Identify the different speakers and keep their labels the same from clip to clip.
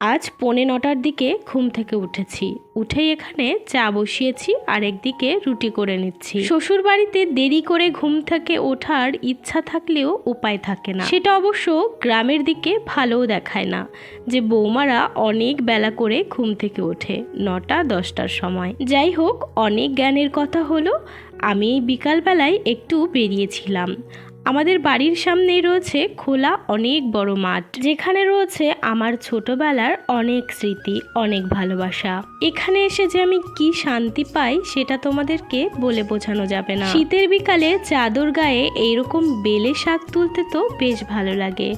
Speaker 1: আজ পৌনে নটার দিকে ঘুম থেকে উঠেছি। উঠেই এখানে চা বসিয়েছি আর একদিকে রুটি করে নিচ্ছি। শ্বশুর বাড়িতে দেরি করে ঘুম থেকে ওঠার ইচ্ছা থাকলেও উপায় থাকে না। সেটা অবশ্য গ্রামের দিকে ভালোও দেখায় না যে বৌমারা অনেক বেলা করে ঘুম থেকে ওঠে নটা, দশটার সময়। যাই হোক, অনেক জ্ঞানের কথা হলো আমি বিকালবেলায় একটু বেরিয়েছিলাম। আমাদের বাড়ির সামনেই রয়েছে খোলা অনেক বড় মাঠ, যেখানে রয়েছে আমার ছোটবেলার অনেক স্মৃতি, অনেক ভালোবাসা। এখানে এসে যে আমি কি শান্তি পাই, সেটা তোমাদেরকে বলে বোঝানো যাবে না। শীতের বিকালে চাদর গায়ে এইরকম বেলে শাক তুলতে তো বেশ ভালো লাগে।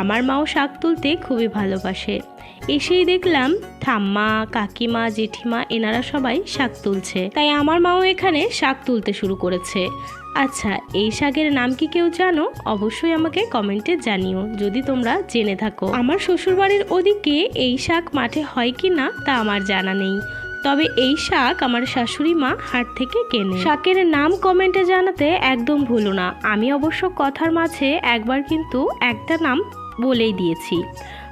Speaker 1: আমার মাও শাক তুলতে খুবই ভালোবাসে। এসেই দেখলাম ঠাম্মা, কাকিমা, জেঠিমা এনারা সবাই শাক তুলছে। তাই আমার মাও এখানে শাক তুলতে শুরু করেছে। আচ্ছা এই শাকের নাম কি কেউ জানো? অবশ্যই আমাকে কমেন্টে জানিও, যদি তোমরা জেনে থাকো। আমার শ্বশুরবাড়ির ওদিকে এই শাক মাঠে হয় কি না তা আমার জানা নেই। তবে এই শাক আমার শাশুড়ি মা হাট থেকে কেনে। শাকের নাম কমেন্টে জানাতে একদম ভুলো না। আমি অবশ্য কথার মাঝে একবার কিন্তু একটা নাম বলেই দিয়েছি।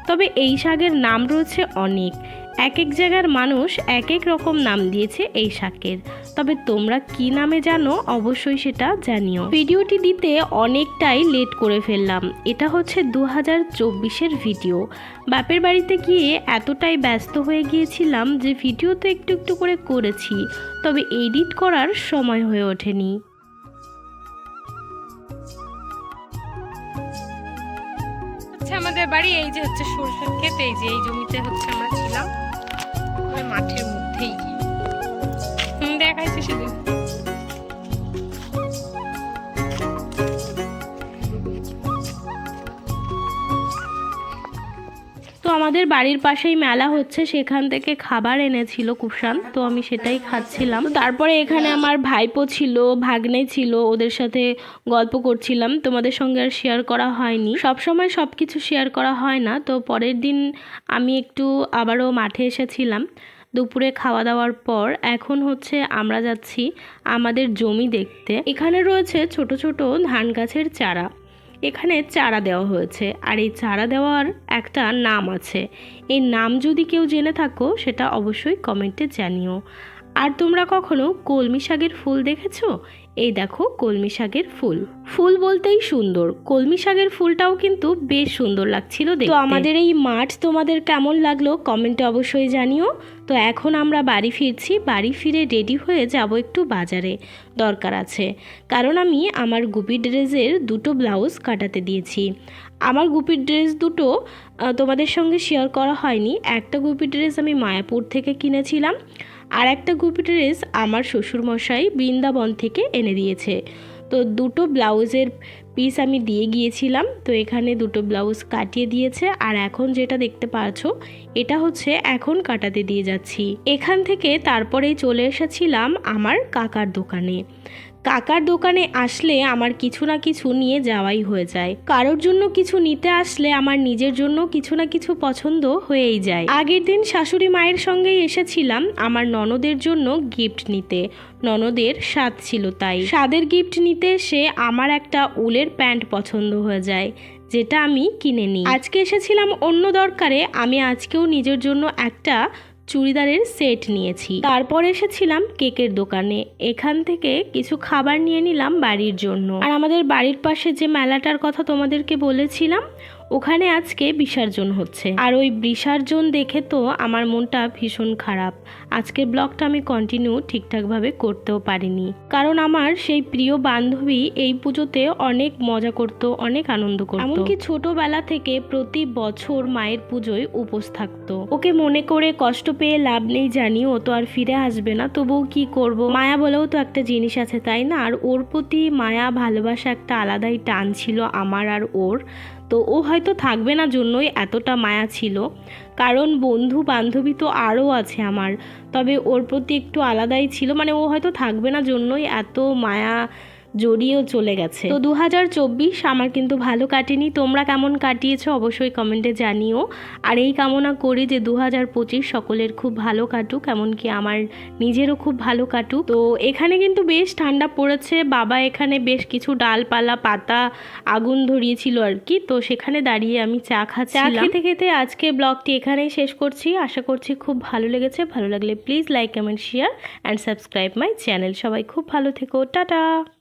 Speaker 1: তবে এই শাকের নাম রয়েছে অনেক। এক এক জায়গার মানুষ এক এক রকম নাম দিয়েছে এই শাকের। তবে তোমরা কি নামে জানো অবশ্যই সেটা জানিও। ভিডিওটি দিতে অনেকটাই লেট করে ফেললাম। এটা হচ্ছে দু হাজার চব্বিশের ভিডিও। বাপের বাড়িতে গিয়ে এতটাই ব্যস্ত হয়ে গিয়েছিলাম যে ভিডিও তো একটু একটু করে করেছি, তবে এডিট করার সময় হয়ে ওঠেনি।
Speaker 2: বাড়ি, এই যে হচ্ছে সরষের ক্ষেত, এই যে এই জমিতে হচ্ছে আমরা ছিলাম। মাঠের মধ্যেই দেখাইছে সেদিন।
Speaker 1: তো আমাদের বাড়ির পাশেই মেলা হচ্ছে, সেখান থেকে খাবার এনেছিল কুষাণ তো আমি সেটাই খাচ্ছিলাম। তারপরে এখানে আমার ভাইপো ছিল, ভাগ্নে ছিল, ওদের সাথে গল্প করছিলাম, তোমাদের সঙ্গে আর শেয়ার করা হয়নি। সব সময় সব কিছু শেয়ার করা হয় না, তো পরের দিন আমি একটু আবারও মাঠে এসেছিলাম, দুপুরে খাওয়া দাওয়ার পর। এখন হচ্ছে আমরা যাচ্ছি আমাদের জমি দেখতে। এখানে রয়েছে ছোট ছোট ধান গাছের চারা। এখানে চারা দেওয়া হয়েছে। আর এই চারা দেওয়ার একটা নাম আছে। এই নাম যদি কেউ জেনে থাকো, সেটা অবশ্যই কমেন্টে জানিও। আর তোমরা কখনো কলমি শাকের ফুল দেখেছ? এই দেখো কলমি শাকের ফুল। ফুল বলতেই সুন্দর। কলমি শাকের ফুলটাও কিন্তু বেশ সুন্দর লাগছিল তো আমাদের এই মাঠ তোমাদের কেমন লাগল কমেন্টে অবশ্যই জানিও। তো এখন আমরা বাড়ি ফিরছি। বাড়ি ফিরে রেডি হয়ে যাব একটু বাজারে। দরকার আছে। কারণ আমি আমার গুপি ড্রেসের দুটো ব্লাউজ কাটাতে দিয়েছি। আমার গুপির ড্রেস দুটো তোমাদের সঙ্গে শেয়ার করা হয়নি। একটা গুপি ড্রেস আমি মায়াপুর থেকে কিনেছিলাম। আর একটা গুপি ড্রেস আমার শ্বশুরমশাই বৃন্দাবন থেকে এনে দিয়েছে। তো দুটো ব্লাউজের পিস আমি দিয়ে গিয়েছিলাম, তো এখানে দুটো ব্লাউজ কাটিয়ে দিয়েছে। আর এখন যেটা দেখতে পাচ্ছ এটা হচ্ছে এখন কাটাতে দিয়ে যাচ্ছি। এখান থেকে তারপরেই চলে এসেছিলাম আমার কাকার দোকানে। কাকার দোকানে আসলে আমার কিছু না কিছু নিয়ে যাওয়াই হয়ে যায়। কারোর জন্য কিছু নিতে আসলে আমার নিজের জন্য কিছু না কিছু পছন্দ হয়েই যায়। আগের দিন শাশুড়ি মায়ের সঙ্গেই এসেছিলাম আমার ননদের জন্য গিফট নিতে। ননদের স্বাদ ছিল তাই। স্বাদের গিফট নিতে এসে আমার একটা উলের প্যান্ট পছন্দ হয়ে যায়, যেটা আমি কিনে নিই। আজকে এসেছিলাম অন্য দরকারে, আমি আজকেও নিজের জন্য একটা চুড়িদারের সেট নিয়েছি। তারপর এসেছিলাম কেকের দোকানে। এখান থেকে কিছু খাবার নিয়ে নিলাম বাড়ির জন্য। আর আমাদের বাড়ির পাশে যে মেলাটার কথা তোমাদেরকে বলেছিলাম ওখানে আজকে বিসর্জন হচ্ছে। আর ওই বিসর্জন দেখে তো আমার মনটা ভীষণ খারাপ। আজকের ব্লগটা আমি কন্টিনিউ ঠিকঠাকভাবে করতেও পারিনি। কারণ আমার সেই প্রিয় বান্ধবী এই পুজোতে অনেক মজা করতো, অনেক আনন্দ করতো। এমনকি ছোটবেলা থেকে প্রতি বছর মায়ের পুজোয় উপোস থাকতো। ওকে মনে করে কষ্ট পেয়ে লাভ নেই জানি, ও তো আর ফিরে আসবে না, তবুও কি করব? মায়া বলেও তো একটা জিনিস আছে, তাই না? আর ওর প্রতি মায়া, ভালোবাসা একটা আলাদাই টান ছিল আমার আর ওর। তো ও হয়তো থাকবে না জন্যই এতটা মায়া ছিল। কারণ বন্ধু বান্ধবী তো আরও আছে আমার। তবে ওর প্রতি একটু আলাদাই ছিল। মানে ও হয়তো থাকবে না জন্যই এত মায়া জড়িয়েও চলে গেছে। তো দু হাজার চব্বিশ আমার কিন্তু ভালো কাটেনি। তোমরা কেমন কাটিয়েছো অবশ্যই কমেন্টে জানিও। আর এই কামনা করি যে দু পঁচিশ সকলের খুব ভালো কাটুক, এমনকি আমার নিজেরও খুব ভালো কাটুক। তো এখানে কিন্তু বেশ ঠান্ডা পড়েছে। বাবা এখানে বেশ কিছু ডালপালা, পাতা, আগুন ধরিয়েছিল আর কি। তো সেখানে দাঁড়িয়ে আমি চা খাচ্ছি চা খেতে খেতে আজকে ব্লগটি এখানেই শেষ করছি। আশা করছি খুব ভালো লেগেছে। ভালো লাগলে please like, comment, share, and subscribe my channel. সবাই খুব ভালো থেকো। টাটা!